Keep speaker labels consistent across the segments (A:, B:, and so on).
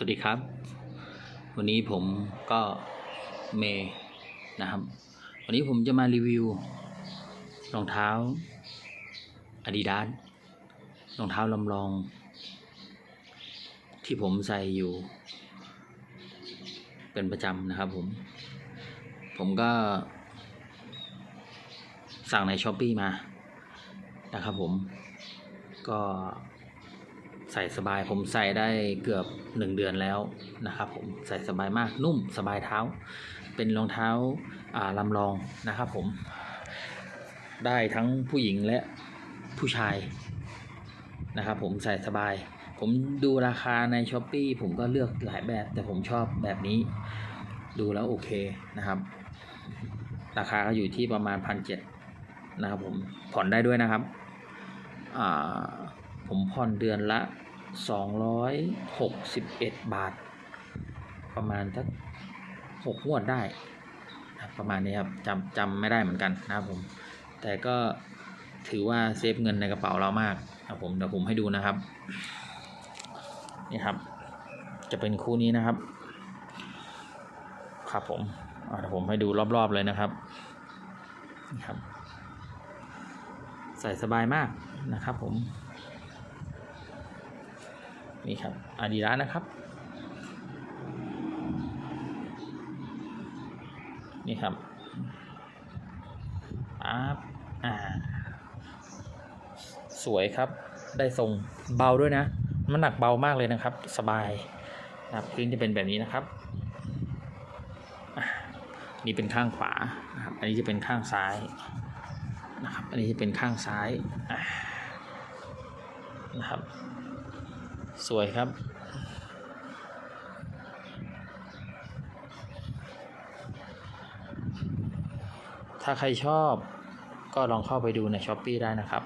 A: สวัสดีครับ วันนี้ผมก็เมย์นะครับ วันนี้ผมจะมารีวิวรองเท้า Adidas รองเท้าลำลอง ที่ผมใส่อยู่ เป็นประจำนะครับผม ผมก็ สั่งในช้อปปีมานะครับผมก็ ใส่สบายผมใส่ได้เกือบหนึ่งเดือนแล้วนะครับผมใส่สบายมากนุ่มสบายเท้า เป็นรองเท้าอ่าลำลองนะครับผม ได้ทั้งผู้หญิงและผู้ชายนะครับผมใส่สบาย ผมดูราคาในช้อปปีผมก็เลือกหลายแบบ แต่ผมชอบแบบนี้ ดูแล้วโอเคนะครับ ราคาก็อยู่ที่ประมาณพันเจ็ดนะครับผมผ่อนได้ด้วยนะครับอ่า ผมผ่อนเดือนละ 261 บาท ประมาณสักหกงวดได้ประมาณนี้ครับจำจำไม่ได้เหมือนกันนะครับผม แต่ก็ถือว่าเซฟเงินในกระเป๋าเรามากครับผมเดี๋ยวผมให้ดูนะครับ นี่ครับ จะเป็นคู่นี้นะครับ ครับผมเดี๋ยวผมให้ดูรอบๆเลยนะครับนี่ครับ ใส่สบายมากนะครับผม นี่ครับอาดิดาสนะครับ นี่ครับอาอ่า สวยครับ ได้ทรงเบาด้วยนะ มันหนักเบามากเลยนะครับ สบายนะครับพื้นจะเป็นแบบนี้นะครับ นี่เป็นข้างขวานะครับ อันนี้จะเป็นข้างซ้ายนะครับ อันนี้จะเป็นข้างซ้ายนะครับ สวยครับ ถ้าใครชอบก็ลองเข้าไปดูในช้อป e e ได้นะครับ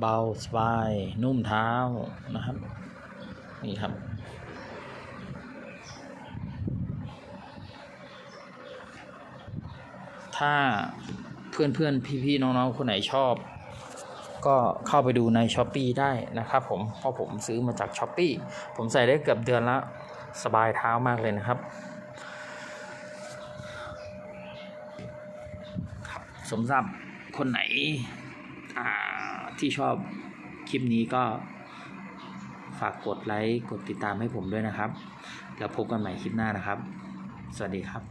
A: เบาสบาย นุ่มเท้านะครับ นี่ครับ ถ้าเพื่อนเพื่อนพี่พี่ๆน้องๆ คนไหนชอบ ก็เข้าไปดูในช้อป e e ได้นะครับผมเพราะผมซื้อมาจากช้อป e e ผมใส่ได้เกือบเดือนละสบายเท้ามากเลยนะครับครับสมศัพท์คนไหนที่ชอบคลิปนี้ก็ฝากกดไลค์ กดติดตามให้ผมด้วยนะครับ แล้วพบกันใหม่คลิปหน้านะครับ สวัสดีครับ